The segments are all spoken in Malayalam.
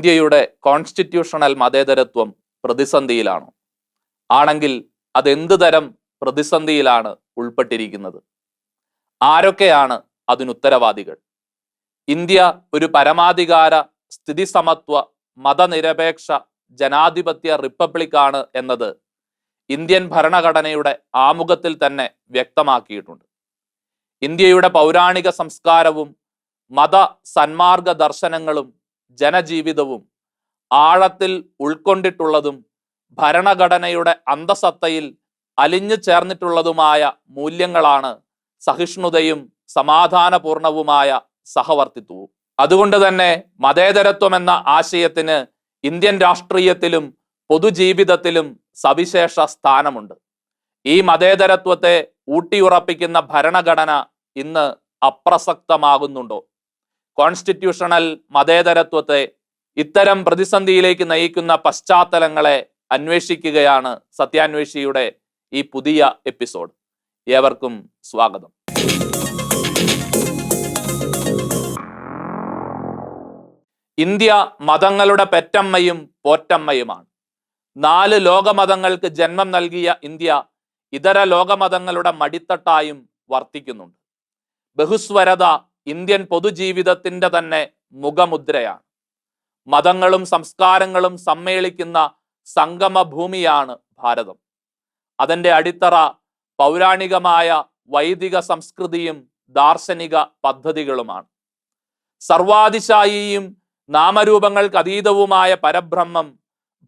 ഇന്ത്യയുടെ കോൺസ്റ്റിറ്റ്യൂഷണൽ മതേതരത്വം പ്രതിസന്ധിയിലാണോ. ആണെങ്കിൽ അതെന്ത് തരം പ്രതിസന്ധിയിലാണ് ഉൾപ്പെട്ടിരിക്കുന്നത്? ആരൊക്കെയാണ് അതിനുത്തരവാദികൾ? ഇന്ത്യ ഒരു പരമാധികാര സ്ഥിതി സമത്വ മതനിരപേക്ഷ ജനാധിപത്യ റിപ്പബ്ലിക്കാണ് എന്നത് ഇന്ത്യൻ ഭരണഘടനയുടെ ആമുഖത്തിൽ തന്നെ വ്യക്തമാക്കിയിട്ടുണ്ട്. ഇന്ത്യയുടെ പൗരാണിക സംസ്കാരവും മത സന്മാർഗ ദർശനങ്ങളും ജനജീവിതവും ആഴത്തിൽ ഉൾക്കൊണ്ടിട്ടുള്ളതും ഭരണഘടനയുടെ അന്തസത്തയിൽ അലിഞ്ഞു ചേർന്നിട്ടുള്ളതുമായ മൂല്യങ്ങളാണ് സഹിഷ്ണുതയും സമാധാനപൂർണവുമായ സഹവർത്തിത്വവും. അതുകൊണ്ട് തന്നെ മതേതരത്വം എന്ന ആശയത്തിന് ഇന്ത്യൻ രാഷ്ട്രീയത്തിലും പൊതുജീവിതത്തിലും സവിശേഷ സ്ഥാനമുണ്ട്. ഈ മതേതരത്വത്തെ ഊട്ടിയുറപ്പിക്കുന്ന ഭരണഘടന ഇന്ന് അപ്രസക്തമാകുന്നുണ്ടോ? കോൺസ്റ്റിറ്റ്യൂഷണൽ മതേതരത്വത്തെ ഇത്തരം പ്രതിസന്ധിയിലേക്ക് നയിക്കുന്ന പശ്ചാത്തലങ്ങളെ അന്വേഷിക്കുകയാണ് സത്യാന്വേഷിയുടെ ഈ പുതിയ എപ്പിസോഡ്. ഏവർക്കും സ്വാഗതം. ഇന്ത്യ മതങ്ങളുടെ പെറ്റമ്മയും പോറ്റമ്മയുമാണ്. നാല് ലോകമതങ്ങൾക്ക് ജന്മം നൽകിയ ഇന്ത്യ ഇതര ലോകമതങ്ങളുടെ മടിത്തട്ടായും വർത്തിക്കുന്നുണ്ട്. ബഹുസ്വരത ഇന്ത്യൻ പൊതുജീവിതത്തിന്റെ തന്നെ മുഖമുദ്രയാണ്. മതങ്ങളും സംസ്കാരങ്ങളും സമ്മേളിക്കുന്ന സംഗമഭൂമിയാണ് ഭാരതം. അതിന്റെ അടിത്തറ പൗരാണികമായ വൈദിക സംസ്കൃതിയും ദാർശനിക പദ്ധതികളുമാണ്. സർവാതിശായിയും നാമരൂപങ്ങൾക്ക് അതീതവുമായ പരബ്രഹ്മം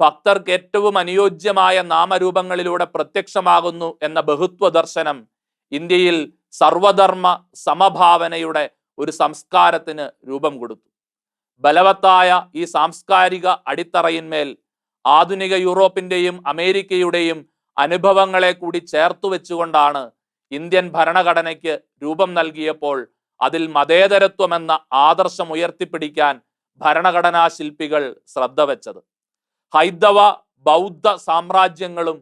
ഭക്തർക്ക് ഏറ്റവും അനുയോജ്യമായ നാമരൂപങ്ങളിലൂടെ പ്രത്യക്ഷമാകുന്നു എന്ന ബഹുത്വ ദർശനം ഇന്ത്യയിൽ സർവധർമ്മ സമഭാവനയുടെ ഒരു സംസ്കാരത്തിന് രൂപം കൊടുത്തു. ബലവത്തായ ഈ സാംസ്കാരിക അടിത്തറയിന്മേൽ ആധുനിക യൂറോപ്പിന്റെയും അമേരിക്കയുടെയും അനുഭവങ്ങളെ കൂടി ചേർത്തു വെച്ചുകൊണ്ടാണ് ഇന്ത്യൻ ഭരണഘടനയ്ക്ക് രൂപം നൽകിയപ്പോൾ അതിൽ മതേതരത്വം എന്ന ആദർശം ഉയർത്തിപ്പിടിക്കാൻ ഭരണഘടനാ ശില്പികൾ ശ്രദ്ധ വെച്ചത്. ഹൈന്ദവ ബൗദ്ധ സാമ്രാജ്യങ്ങളും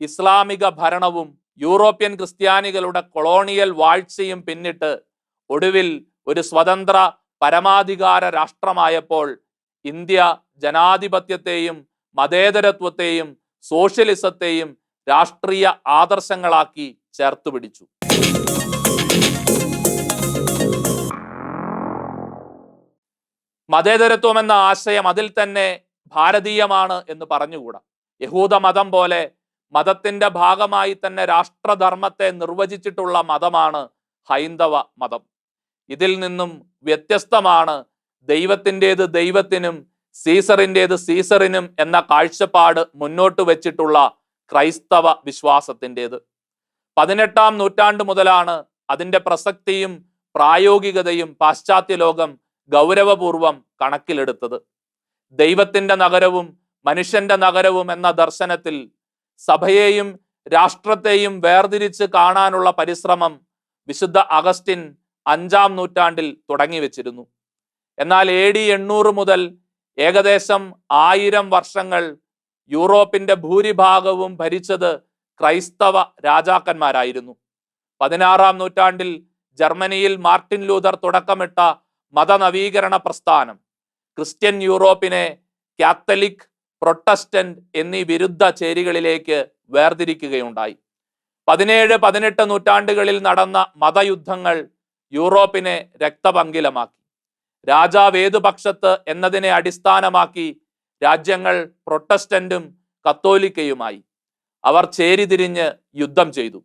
ഇസ്ലാമിക ഭരണവും യൂറോപ്യൻ ക്രിസ്ത്യാനികളുടെ കൊളോണിയൽ വാഴ്ചയും പിന്നിട്ട് ഒടുവിൽ ഒരു സ്വതന്ത്ര പരമാധികാര രാഷ്ട്രമായപ്പോൾ ഇന്ത്യ ജനാധിപത്യത്തെയും മതേതരത്വത്തെയും സോഷ്യലിസത്തെയും രാഷ്ട്രീയ ആദർശങ്ങളാക്കി ചേർത്തു പിടിച്ചു. മതേതരത്വം എന്ന ആശയം അതിൽ തന്നെ ഭാരതീയമാണ് എന്ന് പറഞ്ഞുകൂടാ. യഹൂദ മതം പോലെ മതത്തിന്റെ ഭാഗമായി തന്നെ രാഷ്ട്രധർമ്മത്തെ നിർവചിച്ചിട്ടുള്ള മതമാണ് ഹൈന്ദവ മതം. ഇതിൽ നിന്നും വ്യത്യസ്തമാണ് ദൈവത്തിന്റെത് ദൈവത്തിനും സീസറിന്റെത് സീസറിനും എന്ന കാഴ്ചപ്പാട് മുന്നോട്ട് വച്ചിട്ടുള്ള ക്രൈസ്തവ വിശ്വാസത്തിന്റെത്. പതിനെട്ടാം നൂറ്റാണ്ട് മുതലാണ് അതിന്റെ പ്രസക്തിയും പ്രായോഗികതയും പാശ്ചാത്യ ലോകം ഗൗരവപൂർവം കണക്കിലെടുത്തത്. ദൈവത്തിന്റെ നഗരവും മനുഷ്യന്റെ നഗരവും എന്ന ദർശനത്തിൽ സഭയെയും രാഷ്ട്രത്തെയും വേർതിരിച്ച് കാണാനുള്ള പരിശ്രമം വിശുദ്ധ അഗസ്റ്റിൻ അഞ്ചാം നൂറ്റാണ്ടിൽ തുടങ്ങി വെച്ചിരുന്നു. എന്നാൽ എ ഡി എണ്ണൂറ് മുതൽ ഏകദേശം ആയിരം വർഷങ്ങൾ യൂറോപ്പിന്റെ ഭൂരിഭാഗവും ഭരിച്ചത് ക്രൈസ്തവ രാജാക്കന്മാരായിരുന്നു. പതിനാറാം നൂറ്റാണ്ടിൽ ജർമ്മനിയിൽ മാർട്ടിൻ ലൂതർ തുടക്കമിട്ട മതനവീകരണ പ്രസ്ഥാനം ക്രിസ്ത്യൻ യൂറോപ്പിനെ കാത്തലിക് പ്രൊട്ടസ്റ്റന്റ് എന്നീ വിരുദ്ധ ചേരികളിലേക്ക് വേർതിരിക്കുകയുണ്ടായി. പതിനേഴ് പതിനെട്ട് നൂറ്റാണ്ടുകളിൽ നടന്ന മതയുദ്ധങ്ങൾ യൂറോപ്പിനെ രക്തപങ്കിലമാക്കി. രാജാവ് ഏതു പക്ഷത്ത് എന്നതിനെ അടിസ്ഥാനമാക്കി രാജ്യങ്ങൾ പ്രൊട്ടസ്റ്റന്റും കത്തോലിക്കയുമായി. അവർ ചേരിതിരിഞ്ഞ് യുദ്ധം ചെയ്തു.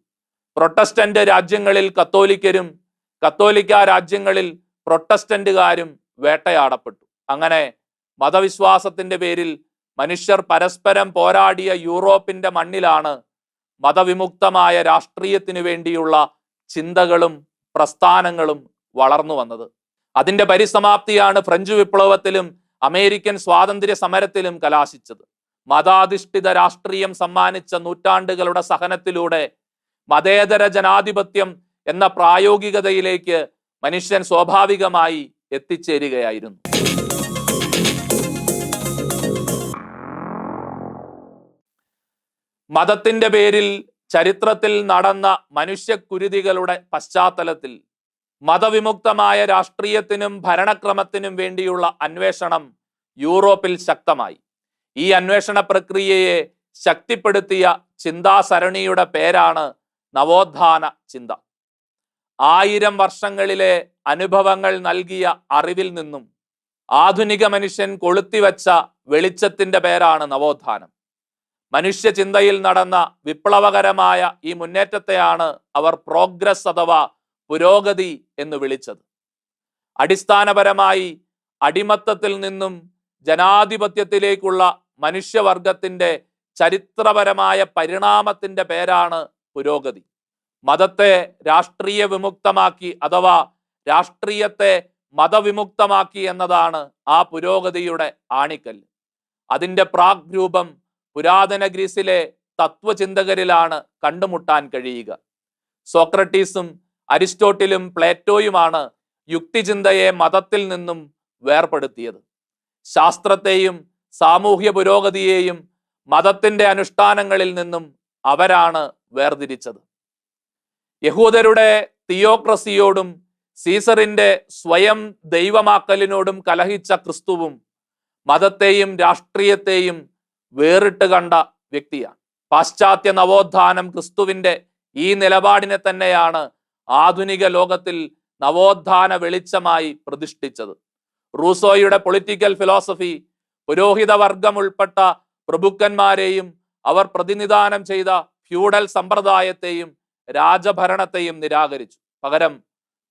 പ്രൊട്ടസ്റ്റന്റ് രാജ്യങ്ങളിൽ കത്തോലിക്കരും കത്തോലിക്ക രാജ്യങ്ങളിൽ പ്രൊട്ടസ്റ്റന്റുകാരും വേട്ടയാടപ്പെട്ടു. അങ്ങനെ മതവിശ്വാസത്തിന്റെ പേരിൽ മനുഷ്യർ പരസ്പരം പോരാടിയ യൂറോപ്പിന്റെ മണ്ണിലാണ് മതവിമുക്തമായ രാഷ്ട്രീയത്തിനു വേണ്ടിയുള്ള ചിന്തകളും പ്രസ്ഥാനങ്ങളും വളർന്നു വന്നത്. അതിന്റെ പരിസമാപ്തിയാണ് ഫ്രഞ്ച് വിപ്ലവത്തിലും അമേരിക്കൻ സ്വാതന്ത്ര്യ സമരത്തിലും കലാശിച്ചത്. മതാധിഷ്ഠിത രാഷ്ട്രീയം സമ്മാനിച്ച നൂറ്റാണ്ടുകളുടെ സഹനത്തിലൂടെ മതേതര ജനാധിപത്യം എന്ന പ്രായോഗികതയിലേക്ക് മനുഷ്യൻ സ്വാഭാവികമായി എത്തിച്ചേരുകയായിരുന്നു. മതത്തിന്റെ പേരിൽ ചരിത്രത്തിൽ നടന്ന മനുഷ്യക്കുരുതികളുടെ പശ്ചാത്തലത്തിൽ മതവിമുക്തമായ രാഷ്ട്രീയത്തിനും ഭരണക്രമത്തിനും വേണ്ടിയുള്ള അന്വേഷണം യൂറോപ്പിൽ ശക്തമായി. ഈ അന്വേഷണ പ്രക്രിയയെ ശക്തിപ്പെടുത്തിയ ചിന്താസരണിയുടെ പേരാണ് നവോത്ഥാന ചിന്ത. ആയിരം വർഷങ്ങളിലെ അനുഭവങ്ങൾ നൽകിയ അറിവിൽ നിന്നും ആധുനിക മനുഷ്യൻ കൊളുത്തിവച്ച വെളിച്ചത്തിന്റെ പേരാണ് നവോത്ഥാനം. മനുഷ്യ ചിന്തയിൽ നടന്ന വിപ്ലവകരമായ ഈ മുന്നേറ്റത്തെയാണ് അവർ പ്രോഗ്രസ് അഥവാ പുരോഗതി എന്ന് വിളിച്ചത്. അടിസ്ഥാനപരമായി അടിമത്തത്തിൽ നിന്നും ജനാധിപത്യത്തിലേക്കുള്ള മനുഷ്യവർഗത്തിന്റെ ചരിത്രപരമായ പരിണാമത്തിന്റെ പേരാണ് പുരോഗതി. മതത്തെ രാഷ്ട്രീയ വിമുക്തമാക്കി അഥവാ രാഷ്ട്രീയത്തെ മതവിമുക്തമാക്കി എന്നതാണ് ആ പുരോഗതിയുടെ ആണിക്കല്ല്. അതിന്റെ പ്രാഗ് രൂപം പുരാതന ഗ്രീസിലെ തത്വചിന്തകരിലാണ് കണ്ടുമുട്ടാൻ കഴിയുക. സോക്രട്ടീസും അരിസ്റ്റോട്ടിലും പ്ലേറ്റോയുമാണ് യുക്തിചിന്തയെ മതത്തിൽ നിന്നും വേർപെടുത്തിയത് ശാസ്ത്രത്തെയും സാമൂഹ്യ പുരോഗതിയെയും മതത്തിന്റെ അനുഷ്ഠാനങ്ങളിൽ നിന്നും അവരാണ് വേർതിരിച്ചത്. യഹൂദരുടെ തിയോക്രസിയോടും സീസറിന്റെ സ്വയം ദൈവമാക്കലിനോടും കലഹിച്ച ക്രിസ്തുവും മതത്തെയും രാഷ്ട്രീയത്തെയും വേറിട്ട് കണ്ട വ്യക്തിയാണ്. പാശ്ചാത്യ നവോത്ഥാനം ക്രിസ്തുവിന്റെ ഈ നിലപാടിനെ തന്നെയാണ് ആധുനിക ലോകത്തിൽ നവോത്ഥാന വെളിച്ചമായി പ്രതിഷ്ഠിച്ചത്. റൂസോയുടെ പൊളിറ്റിക്കൽ ഫിലോസഫി പുരോഹിത വർഗം ഉൾപ്പെട്ട പ്രഭുക്കന്മാരെയും അവർ പ്രതിനിധാനം ചെയ്ത ഫ്യൂഡൽ സമ്പ്രദായത്തെയും രാജഭരണത്തെയും നിരാകരിച്ചു. പകരം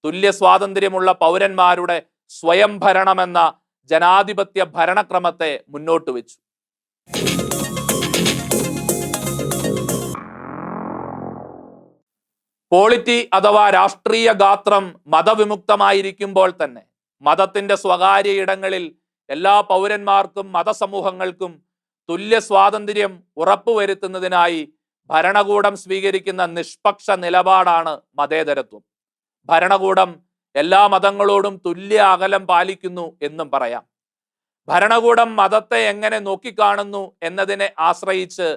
തുല്യ സ്വാതന്ത്ര്യമുള്ള പൗരന്മാരുടെ സ്വയം ഭരണമെന്ന ജനാധിപത്യ ഭരണക്രമത്തെ മുന്നോട്ട് വെച്ചു പോളിറ്റി അഥവാ രാഷ്ട്രീയ ഗാത്രം മതവിമുക്തമായിരിക്കുമ്പോൾ തന്നെ മതത്തിന്റെ സ്വകാര്യ ഇടങ്ങളിൽ എല്ലാ പൗരന്മാർക്കും മതസമൂഹങ്ങൾക്കും തുല്യ സ്വാതന്ത്ര്യം ഉറപ്പുവരുത്തുന്നതിനായി ഭരണകൂടം സ്വീകരിക്കുന്ന നിഷ്പക്ഷ നിലപാടാണ് മതേതരത്വം. ഭരണകൂടം എല്ലാ മതങ്ങളോടും തുല്യ അകലം പാലിക്കുന്നു എന്നും പറയാം. ഭരണകൂടം മതത്തെ എങ്ങനെ നോക്കിക്കാണുന്നു എന്നതിനെ ആശ്രയിച്ച്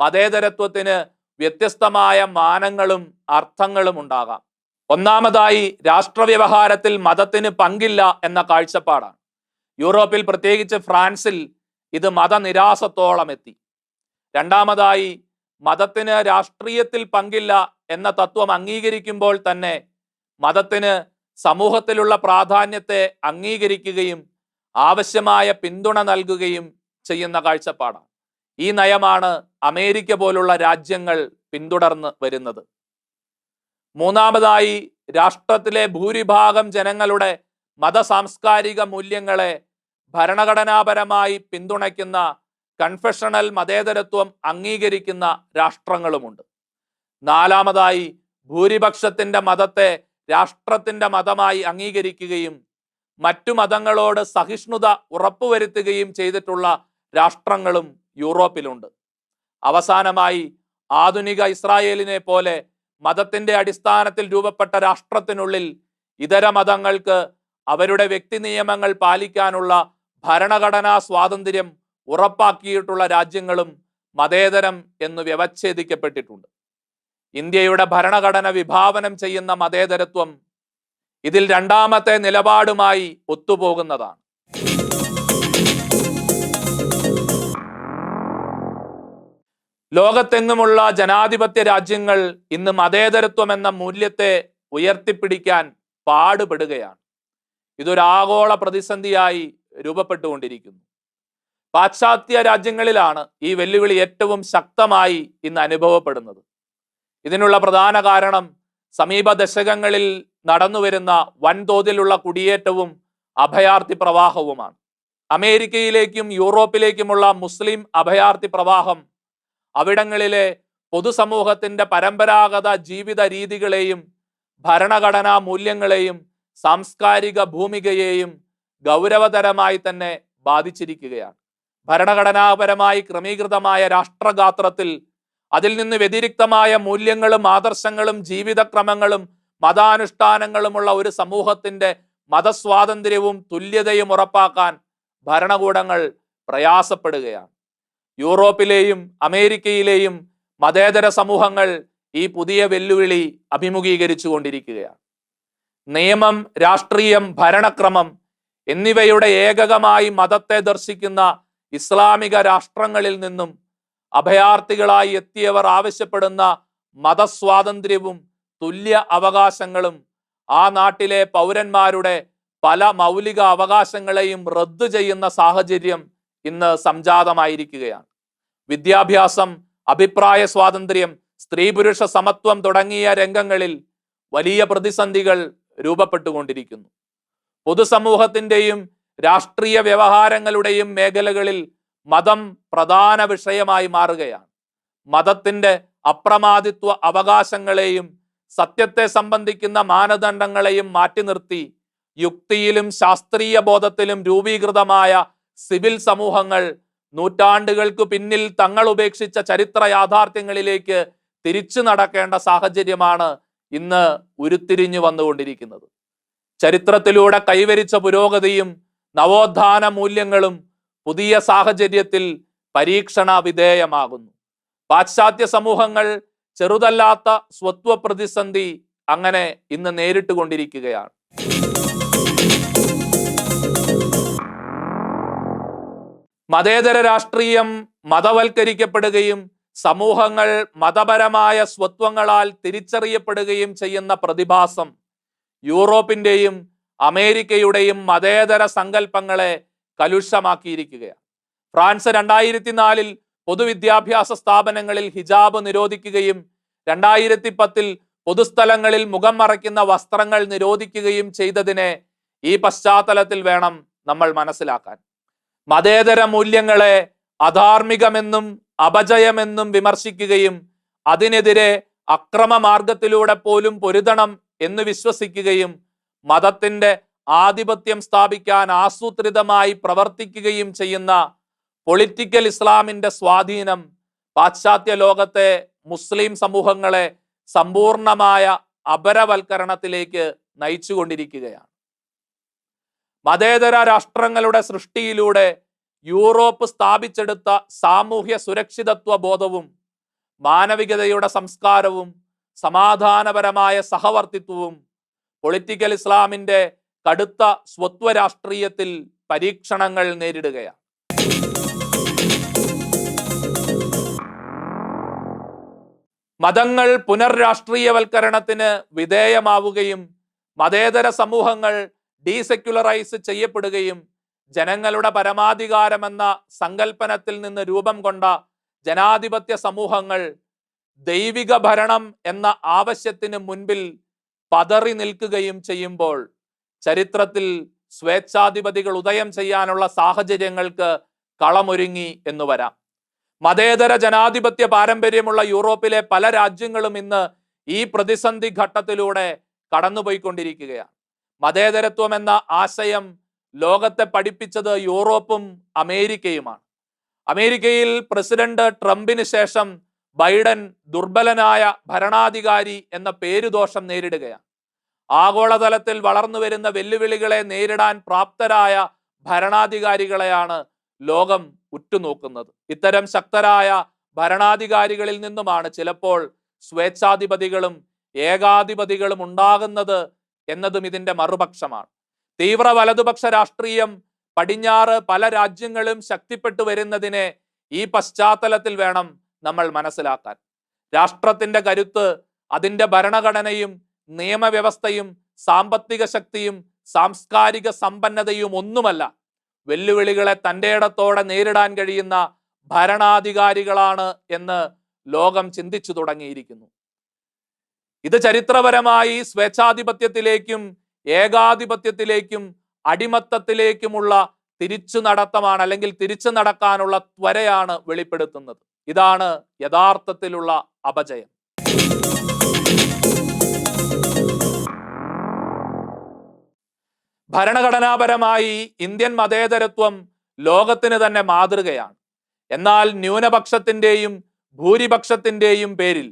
മതേതരത്വത്തിന് വ്യത്യസ്തമായ മാനങ്ങളും അർത്ഥങ്ങളും ഉണ്ടാകാം. ഒന്നാമതായി രാഷ്ട്രവ്യവഹാരത്തിൽ മതത്തിന് പങ്കില്ല എന്ന കാഴ്ചപ്പാടാണ്. യൂറോപ്പിൽ പ്രത്യേകിച്ച് ഫ്രാൻസിൽ ഇത് മതനിരാസത്തോളം എത്തി രണ്ടാമതായി മതത്തിന് രാഷ്ട്രീയത്തിൽ പങ്കില്ല എന്ന തത്വം അംഗീകരിക്കുമ്പോൾ തന്നെ മതത്തിന് സമൂഹത്തിലുള്ള പ്രാധാന്യത്തെ അംഗീകരിക്കുകയും ആവശ്യമായ പിന്തുണ നൽകുകയും ചെയ്യുന്ന കാഴ്ചപ്പാടാണ്. ഈ നയമാണ് അമേരിക്ക പോലുള്ള രാജ്യങ്ങൾ പിന്തുടർന്ന് വരുന്നത്. മൂന്നാമതായി രാഷ്ട്രത്തിലെ ഭൂരിഭാഗം ജനങ്ങളുടെ മത സാംസ്കാരിക മൂല്യങ്ങളെ ഭരണഘടനാപരമായി പിന്തുണയ്ക്കുന്ന കൺഫെഷണൽ മതേതരത്വം അംഗീകരിക്കുന്ന രാഷ്ട്രങ്ങളുമുണ്ട്. നാലാമതായി ഭൂരിപക്ഷത്തിന്റെ മതത്തെ രാഷ്ട്രത്തിന്റെ മതമായി അംഗീകരിക്കുകയും മറ്റു മതങ്ങളോട് സഹിഷ്ണുത ഉറപ്പുവരുത്തുകയും ചെയ്തിട്ടുള്ള രാഷ്ട്രങ്ങളും യൂറോപ്പിലുണ്ട്. അവസാനമായി ആധുനിക ഇസ്രായേലിനെ പോലെ മതത്തിന്റെ അടിസ്ഥാനത്തിൽ രൂപപ്പെട്ട രാഷ്ട്രത്തിനുള്ളിൽ ഇതര മതങ്ങൾക്ക് അവരുടെ വ്യക്തി നിയമങ്ങൾ പാലിക്കാനുള്ള ഭരണഘടനാ സ്വാതന്ത്ര്യം ഉറപ്പാക്കിയിട്ടുള്ള രാജ്യങ്ങളും മതേതരം എന്ന് വ്യവച്ഛേദിക്കപ്പെട്ടിട്ടുണ്ട്. ഇന്ത്യയുടെ ഭരണഘടന വിഭാവനം ചെയ്യുന്ന മതേതരത്വം ഇതിൽ രണ്ടാമത്തെ നിലപാടുമായി ഒത്തുപോകുന്നതാണ്. ലോകത്തെങ്ങുമുള്ള ജനാധിപത്യ രാജ്യങ്ങൾ ഇന്ന് മതേതരത്വം എന്ന മൂല്യത്തെ ഉയർത്തിപ്പിടിക്കാൻ പാടുപെടുകയാണ്. ഇതൊരു ആഗോള പ്രതിസന്ധിയായി രൂപപ്പെട്ടുകൊണ്ടിരിക്കുന്നു. പാശ്ചാത്യ രാജ്യങ്ങളിലാണ് ഈ വെല്ലുവിളി ഏറ്റവും ശക്തമായി ഇന്ന് അനുഭവപ്പെടുന്നത്. ഇതിനുള്ള പ്രധാന കാരണം സമീപ ദശകങ്ങളിൽ നടന്നുവരുന്ന വൻതോതിലുള്ള കുടിയേറ്റവും അഭയാർത്ഥി പ്രവാഹവുമാണ്. അമേരിക്കയിലേക്കും യൂറോപ്പിലേക്കുമുള്ള മുസ്ലിം അഭയാർത്ഥി പ്രവാഹം അവിടങ്ങളിലെ പൊതുസമൂഹത്തിന്റെ പരമ്പരാഗത ജീവിത രീതികളെയും ഭരണഘടനാ മൂല്യങ്ങളെയും സാംസ്കാരിക ഭൂമികയെയും ഗൗരവതരമായി തന്നെ ബാധിച്ചിരിക്കുകയാണ്. ഭരണഘടനാപരമായി ക്രമീകൃതമായ രാഷ്ട്രഗാത്രത്തിൽ അതിൽ നിന്ന് വ്യതിരിക്തമായ മൂല്യങ്ങളും ആദർശങ്ങളും ജീവിതക്രമങ്ങളും മതാനുഷ്ഠാനങ്ങളുമുള്ള ഒരു സമൂഹത്തിന്റെ മതസ്വാതന്ത്ര്യവും തുല്യതയും ഉറപ്പാക്കാൻ ഭരണകൂടങ്ങൾ പ്രയാസപ്പെടുകയാണ്. യൂറോപ്പിലെയും അമേരിക്കയിലെയും മതേതര സമൂഹങ്ങൾ ഈ പുതിയ വെല്ലുവിളി അഭിമുഖീകരിച്ചു കൊണ്ടിരിക്കുകയാണ്. നിയമം രാഷ്ട്രീയം ഭരണക്രമം എന്നിവയുടെ ഏകകമായി മതത്തെ ദർശിക്കുന്ന ഇസ്ലാമിക രാഷ്ട്രങ്ങളിൽ നിന്നും അഭയാർത്ഥികളായി എത്തിയവർ ആവശ്യപ്പെടുന്ന മതസ്വാതന്ത്ര്യവും തുല്യ അവകാശങ്ങളും ആ നാട്ടിലെ പൗരന്മാരുടെ പല മൗലിക അവകാശങ്ങളെയും റദ്ദു ചെയ്യുന്ന സാഹചര്യം ഇന്ന് സംജാതമായിരിക്കുകയാണ്. വിദ്യാഭ്യാസം അഭിപ്രായ സ്വാതന്ത്ര്യം സ്ത്രീ പുരുഷ സമത്വം തുടങ്ങിയ രംഗങ്ങളിൽ വലിയ പ്രതിസന്ധികൾ രൂപപ്പെട്ടുകൊണ്ടിരിക്കുന്നു. പൊതുസമൂഹത്തിന്റെയും രാഷ്ട്രീയ വ്യവഹാരങ്ങളുടെയും മേഖലകളിൽ മതം പ്രധാന വിഷയമായി മാറുകയാണ്. മതത്തിന്റെ അപ്രമാദിത്വ അവകാശങ്ങളെയും സത്യത്തെ സംബന്ധിക്കുന്ന മാനദണ്ഡങ്ങളെയും മാറ്റി നിർത്തി യുക്തിയിലും ശാസ്ത്രീയ ബോധത്തിലും രൂപീകൃതമായ സിവിൽ സമൂഹങ്ങൾ നൂറ്റാണ്ടുകൾക്ക് പിന്നിൽ തങ്ങൾ ഉപേക്ഷിച്ച ചരിത്ര യാഥാർത്ഥ്യങ്ങളിലേക്ക് തിരിച്ചു നടക്കേണ്ട സാഹചര്യമാണ് ഇന്ന് ഉരുത്തിരിഞ്ഞു വന്നുകൊണ്ടിരിക്കുന്നത്. ചരിത്രത്തിലൂടെ കൈവരിച്ച പുരോഗതിയും നവോത്ഥാന മൂല്യങ്ങളും പുതിയ സാഹചര്യത്തിൽ പരീക്ഷണ വിധേയമാകുന്നു. പാശ്ചാത്യ സമൂഹങ്ങൾ ചെറുതല്ലാത്ത സ്വത്വ പ്രതിസന്ധി അങ്ങനെ ഇന്ന് നേരിട്ട് കൊണ്ടിരിക്കുകയാണ്. മതേതര രാഷ്ട്രീയം മതവൽക്കരിക്കപ്പെടുകയും സമൂഹങ്ങൾ മതപരമായ സ്വത്വങ്ങളാൽ തിരിച്ചറിയപ്പെടുകയും ചെയ്യുന്ന പ്രതിഭാസം യൂറോപ്പിന്റെയും അമേരിക്കയുടെയും മതേതര സങ്കല്പങ്ങളെ കലുഷമാക്കിയിരിക്കുകയാണ്. ഫ്രാൻസ് രണ്ടായിരത്തി നാലിൽ പൊതുവിദ്യാഭ്യാസ സ്ഥാപനങ്ങളിൽ ഹിജാബ് നിരോധിക്കുകയും രണ്ടായിരത്തി പത്തിൽ പൊതുസ്ഥലങ്ങളിൽ മുഖം മറയ്ക്കുന്ന വസ്ത്രങ്ങൾ നിരോധിക്കുകയും ചെയ്തതിനെ ഈ പശ്ചാത്തലത്തിൽ വേണം നമ്മൾ മനസ്സിലാക്കാൻ. മതേതര മൂല്യങ്ങളെ അധാർമികമെന്നും അപജയമെന്നും വിമർശിക്കുകയും അതിനെതിരെ അക്രമ മാർഗത്തിലൂടെ പോലും പൊരുതണം എന്ന് വിശ്വസിക്കുകയും മതത്തിന്റെ ആധിപത്യം സ്ഥാപിക്കാൻ ആസൂത്രിതമായി പ്രവർത്തിക്കുകയും ചെയ്യുന്ന പൊളിറ്റിക്കൽ ഇസ്ലാമിന്റെ സ്വാധീനം പാശ്ചാത്യ ലോകത്തെ മുസ്ലിം സമൂഹങ്ങളെ സമ്പൂർണമായ അപരവൽക്കരണത്തിലേക്ക് നയിച്ചുകൊണ്ടിരിക്കുകയാണ്. മതേതര രാഷ്ട്രങ്ങളുടെ സൃഷ്ടിയിലൂടെ യൂറോപ്പ് സ്ഥാപിച്ചെടുത്ത സാമൂഹ്യ സുരക്ഷിതത്വ ബോധവും മാനവികതയുടെ സംസ്കാരവും സമാധാനപരമായ സഹവർത്തിത്വവും പൊളിറ്റിക്കൽ ഇസ്ലാമിന്റെ കടുത്ത സ്വത്വ രാഷ്ട്രീയത്തിൽ പരീക്ഷണങ്ങൾ നേരിടുകയാണ്. മതങ്ങൾ പുനർരാഷ്ട്രീയവൽക്കരണത്തിന് വിധേയമാവുകയും മതേതര സമൂഹങ്ങൾ ഡീസെക്യുലറൈസ് ചെയ്യപ്പെടുകയും ജനങ്ങളുടെ പരമാധികാരമെന്ന സങ്കല്പനത്തിൽ നിന്ന് രൂപം കൊണ്ട ജനാധിപത്യ സമൂഹങ്ങൾ ദൈവിക ഭരണം എന്ന ആവശ്യത്തിന് മുൻപിൽ പതറി നിൽക്കുകയും ചെയ്യുമ്പോൾ ചരിത്രത്തിൽ സ്വേച്ഛാധിപതികൾ ഉദയം ചെയ്യാനുള്ള സാഹചര്യങ്ങൾക്ക് കളമൊരുങ്ങി എന്ന് വരാം. മതേതര ജനാധിപത്യ പാരമ്പര്യമുള്ള യൂറോപ്പിലെ പല രാജ്യങ്ങളും ഇന്ന് ഈ പ്രതിസന്ധി ഘട്ടത്തിലൂടെ കടന്നുപോയിക്കൊണ്ടിരിക്കുകയാണ്. മതേതരത്വം എന്ന ആശയം ലോകത്തെ പഠിപ്പിച്ചത് യൂറോപ്പും അമേരിക്കയുമാണ്. അമേരിക്കയിൽ പ്രസിഡന്റ് ട്രംപിന് ശേഷം ബൈഡൻ ദുർബലനായ ഭരണാധികാരി എന്ന പേരുദോഷം നേരിടുകയാണ്. ആഗോളതലത്തിൽ വളർന്നു വരുന്ന വെല്ലുവിളികളെ നേരിടാൻ പ്രാപ്തരായ ഭരണാധികാരികളെയാണ് ലോകം ഉറ്റുനോക്കുന്നത്. ഇത്തരം ശക്തരായ ഭരണാധികാരികളിൽ നിന്നുമാണ് ചിലപ്പോൾ സ്വേച്ഛാധിപതികളും ഏകാധിപതികളും ഉണ്ടാകുന്നത് എന്നതും ഇതിന്റെ മറുപക്ഷമാണ്. തീവ്ര വലതുപക്ഷ രാഷ്ട്രീയം പടിഞ്ഞാറ് പല രാജ്യങ്ങളും ശക്തിപ്പെട്ടു വരുന്നതിനെ ഈ പശ്ചാത്തലത്തിൽ വേണം നമ്മൾ മനസ്സിലാക്കാൻ. രാഷ്ട്രത്തിന്റെ കരുത്ത് അതിന്റെ ഭരണഘടനയും നിയമവ്യവസ്ഥയും സാമ്പത്തിക ശക്തിയും സാംസ്കാരിക സമ്പന്നതയും ഒന്നുമല്ല. വെല്ലുവിളികളെ തന്റെ ഇടത്തോടെ നേരിടാൻ കഴിയുന്ന ഭരണാധികാരികളാണ് എന്ന് ലോകം ചിന്തിച്ചു തുടങ്ങിയിരിക്കുന്നു. ഇത് ചരിത്രപരമായി സ്വേച്ഛാധിപത്യത്തിലേക്കും ഏകാധിപത്യത്തിലേക്കും അടിമത്തത്തിലേക്കുമുള്ള തിരിച്ചു നടത്തമാണ് അല്ലെങ്കിൽ തിരിച്ചു നടക്കാനുള്ള ത്വരയാണ് വെളിപ്പെടുത്തുന്നത്. ഇതാണ് യഥാർത്ഥത്തിലുള്ള അപജയം. ഭരണഘടനാപരമായി ഇന്ത്യൻ മതേതരത്വം ലോകത്തിന് തന്നെ മാതൃകയാണ്. എന്നാൽ ന്യൂനപക്ഷത്തിന്റെയും ഭൂരിപക്ഷത്തിന്റെയും പേരിൽ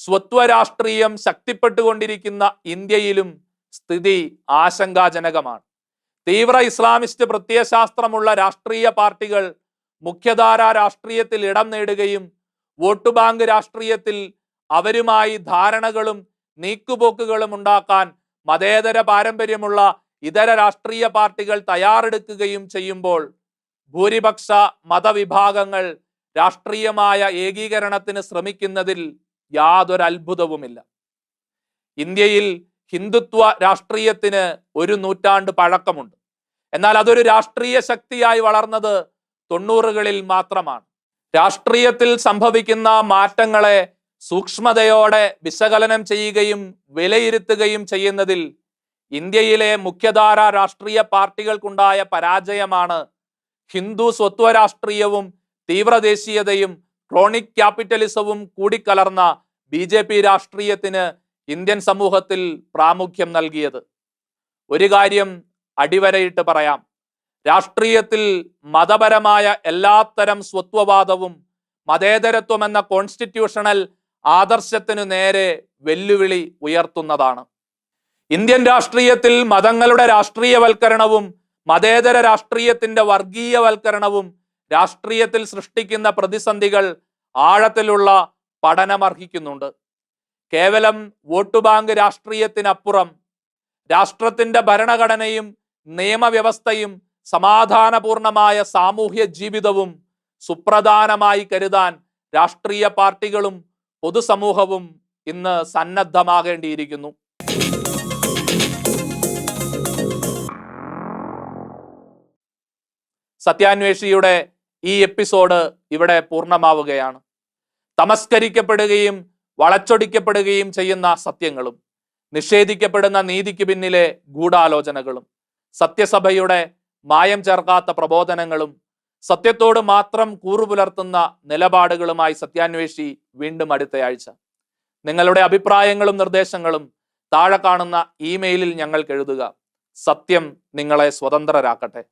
സ്വത്വരാഷ്ട്രീയം ശക്തിപ്പെട്ടുകൊണ്ടിരിക്കുന്ന ഇന്ത്യയിലും സ്ഥിതി ആശങ്കാജനകമാണ്. തീവ്ര ഇസ്ലാമിസ്റ്റ് പ്രത്യയശാസ്ത്രമുള്ള രാഷ്ട്രീയ പാർട്ടികൾ മുഖ്യധാര രാഷ്ട്രീയത്തിൽ ഇടം നേടുകയും വോട്ട് ബാങ്ക് രാഷ്ട്രീയത്തിൽ അവരുമായി ധാരണകളും നീക്കുപോക്കുകളും ഉണ്ടാക്കാൻ മതേതര പാരമ്പര്യമുള്ള ഇതര രാഷ്ട്രീയ പാർട്ടികൾ തയ്യാറെടുക്കുകയും ചെയ്യുമ്പോൾ ഭൂരിപക്ഷ മതവിഭാഗങ്ങൾ രാഷ്ട്രീയമായ ഏകീകരണത്തിന് ശ്രമിക്കുന്നതിൽ യാതൊരു അത്ഭുതവുമില്ല ഇന്ത്യയിൽ ഹിന്ദുത്വ രാഷ്ട്രീയത്തിന് ഒരു നൂറ്റാണ്ട് പഴക്കമുണ്ട്. എന്നാൽ അതൊരു രാഷ്ട്രീയ ശക്തിയായി വളർന്നത് തൊണ്ണൂറുകളിൽ മാത്രമാണ്. രാഷ്ട്രീയത്തിൽ സംഭവിക്കുന്ന മാറ്റങ്ങളെ സൂക്ഷ്മതയോടെ വിശകലനം ചെയ്യുകയും വിലയിരുത്തുകയും ചെയ്യുന്നതിൽ ഇന്ത്യയിലെ മുഖ്യധാര രാഷ്ട്രീയ പാർട്ടികൾക്കുണ്ടായ പരാജയമാണ് ഹിന്ദു സ്വത്വ രാഷ്ട്രീയവും തീവ്രദേശീയതയും ക്രോണിക് ക്യാപിറ്റലിസവും കൂടിക്കലർന്ന ബി ജെ പി രാഷ്ട്രീയത്തിന് ഇന്ത്യൻ സമൂഹത്തിൽ പ്രാമുഖ്യം നൽകിയത്. ഒരു കാര്യം അടിവരയിട്ട് പറയാം. രാഷ്ട്രീയത്തിൽ മതപരമായ എല്ലാത്തരം സ്വത്വവാദവും മതേതരത്വം എന്ന കോൺസ്റ്റിറ്റ്യൂഷണൽ ആദർശത്തിനു നേരെ വെല്ലുവിളി ഉയർത്തുന്നതാണ്. ഇന്ത്യൻ രാഷ്ട്രീയത്തിൽ മതങ്ങളുടെ രാഷ്ട്രീയവൽക്കരണവും മതേതര രാഷ്ട്രീയത്തിന്റെ വർഗീയവൽക്കരണവും രാഷ്ട്രീയത്തിൽ സൃഷ്ടിക്കുന്ന പ്രതിസന്ധികൾ ആഴത്തിലുള്ള പഠനമർഹിക്കുന്നുണ്ട്. കേവലം വോട്ട് ബാങ്ക് രാഷ്ട്രീയത്തിനപ്പുറം രാഷ്ട്രത്തിന്റെ ഭരണഘടനയും നിയമവ്യവസ്ഥയും സമാധാനപൂർണമായ സാമൂഹ്യ ജീവിതവും സുപ്രധാനമായി കരുതാൻ രാഷ്ട്രീയ പാർട്ടികളും പൊതുസമൂഹവും ഇന്ന് സന്നദ്ധമാകേണ്ടിയിരിക്കുന്നു. സത്യാന്വേഷിയുടെ ഈ എപ്പിസോഡ് ഇവിടെ പൂർണമാവുകയാണ്. തമസ്കരിക്കപ്പെടുകയും വളച്ചൊടിക്കപ്പെടുകയും ചെയ്യുന്ന സത്യങ്ങളും നിഷേധിക്കപ്പെടുന്ന നീതിക്ക് പിന്നിലെ ഗൂഢാലോചനകളും സത്യസഭയുടെ മായം ചേർക്കാത്ത പ്രബോധനങ്ങളും സത്യത്തോട് മാത്രം കൂറുപുലർത്തുന്ന നിലപാടുകളുമായി സത്യാന്വേഷി വീണ്ടും അടുത്തയാഴ്ച നിങ്ങളുടെ അഭിപ്രായങ്ങളും നിർദ്ദേശങ്ങളും താഴെ കാണുന്ന ഇമെയിലിൽ ഞങ്ങൾക്ക് എഴുതുക. സത്യം നിങ്ങളെ സ്വതന്ത്രരാക്കട്ടെ.